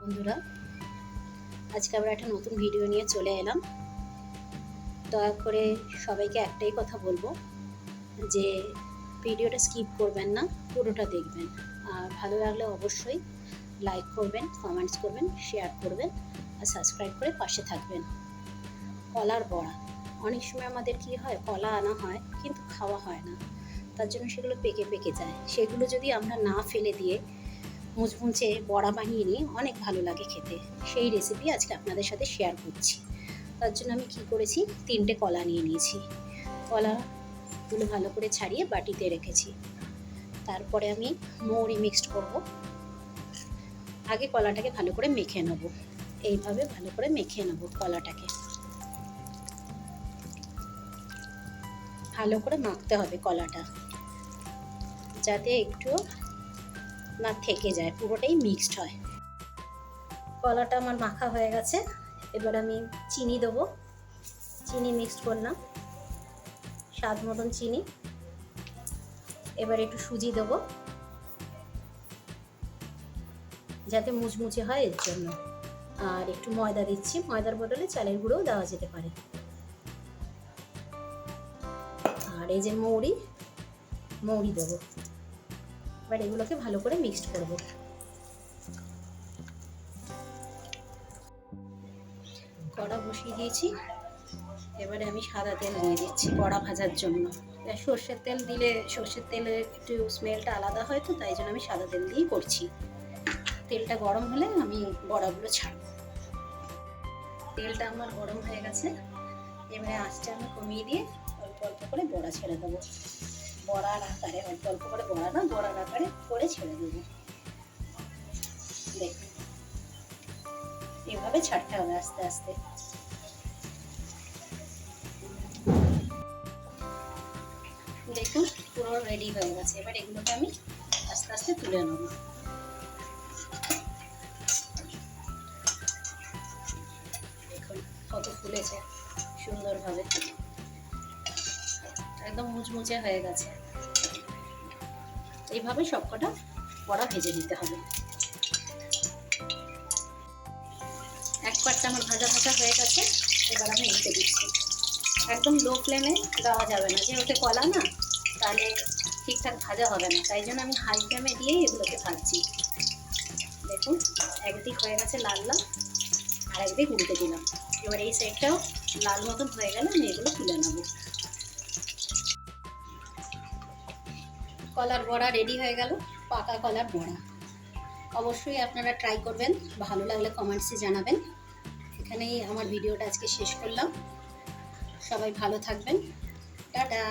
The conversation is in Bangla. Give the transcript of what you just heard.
বন্ধুরা, আজকে আমরা একটা নতুন ভিডিও নিয়ে চলে এলাম। দয়া করে সবাইকে একটাই কথা বলব যে ভিডিওটা স্কিপ করবেন না, পুরোটা দেখবেন। আর ভালো লাগলে অবশ্যই লাইক করবেন কমেন্টস করবেন শেয়ার করবেন, আর সাবস্ক্রাইব করে পাশে থাকবেন। কলার বড়া। অনেক সময় আমাদের কি হয়, কলা আনা হয়, কিন্তু খাওয়া হয় না। তার জন্য সেগুলো পেকে পেকে যায়। সেগুলো যদি আমরা না ফেলে দিয়ে মুচমুচে, বড়া বানিয়ে নিই অনেক ভালো লাগে খেতে। সেই রেসিপি আজকে আপনাদের সাথে শেয়ার করছি। তার জন্য আমি কি করেছি? তিনটে কলা নিয়ে নিয়েছি। কলাগুলো ভালো করে ছাড়িয়ে বাটিতে রেখেছি। তারপরে আমি মৌরি মিক্সড করব। আগে কলাটাকে ভালো করে মেখে নেব। এইভাবে ভালো করে মেখে নেব কলাটাকে। ভালো করে মাখতে হবে কলাটা। যাতে একটু না থেকে যায়, পুরোটাই মিক্সড হয়। কলাটা আমার মাখা হয়ে গেছে, এবার আমি চিনি দেবো। চিনি মিক্সড করলাম, স্বাদ মতন চিনি। এবার একটু সুজি দেবো, যাতে মুচমুচে হয় এর জন্য। আর একটু ময়দা দিচ্ছি, ময়দার বদলে চালের গুঁড়োও দেওয়া যেতে পারে। আর এই যে মৌরি মৌরি দেবো। এবার এগুলোকে ভালো করে মিক্সড করব কড়া বসিয়ে দিয়েছি। এবারে আমি সাদা তেল দিয়ে দিচ্ছি বড়া ভাজার জন্য। সর্ষের তেল দিলে, সর্ষের তেলের একটু স্মেলটা আলাদা হয় তো, তাই জন্য আমি সাদা তেল দিয়েই করছি। তেলটা গরম হলে আমি বড়াগুলো ছাড়ব। তেলটা আমার গরম হয়ে গেছে। এবারে আঁচটা আমি কমিয়ে দিয়ে অল্প অল্প করে বড়া ছেড়ে দেবো। বড়ার আকারে অল্প অল্প করে বড়া না বড়ার আকারে করে ছেড়ে দেবো। এভাবে ছাড়তে হবে আস্তে আস্তে। দেখুন, পুরো রেডি হয়ে গেছে। এবার এগুলোকে আমি আস্তে আস্তে তুলে নেব। দেখুন কত ফুলেছে, সুন্দরভাবে। একদম মুচমুচে হয়ে গেছে। এইভাবে সবকটা বড়া ভেজে নিতে হবে। এক পাটটা আমার ভাজা ভাজা হয়ে গেছে, এবার আমি উল্টে দিচ্ছি। একদম লো ফ্লেমে দেওয়া যাবে না, যেহেতু কলা না, তাহলে ঠিকঠাক ভাজা হবে না। তাই জন্য আমি হাই ফ্লেমে দিয়েই এগুলোকে ভাজছি। দেখুন, একদিক হয়ে গেছে লাল লাল আর একদিক উল্টে দিলাম। এবার এই সাইডটাও লাল মতন হয়ে গেলে আমি এগুলো তুলে নেব। কলার বড়া রেডি হয়ে গেল, পাকা কলার বড়া। অবশ্যই আপনারা ট্রাই করবেন, ভালো লাগলে কমেন্টসে জানাবেন। এখানেই আমার ভিডিওটা আজকে শেষ করলাম। সবাই ভালো থাকবেন। টাটা!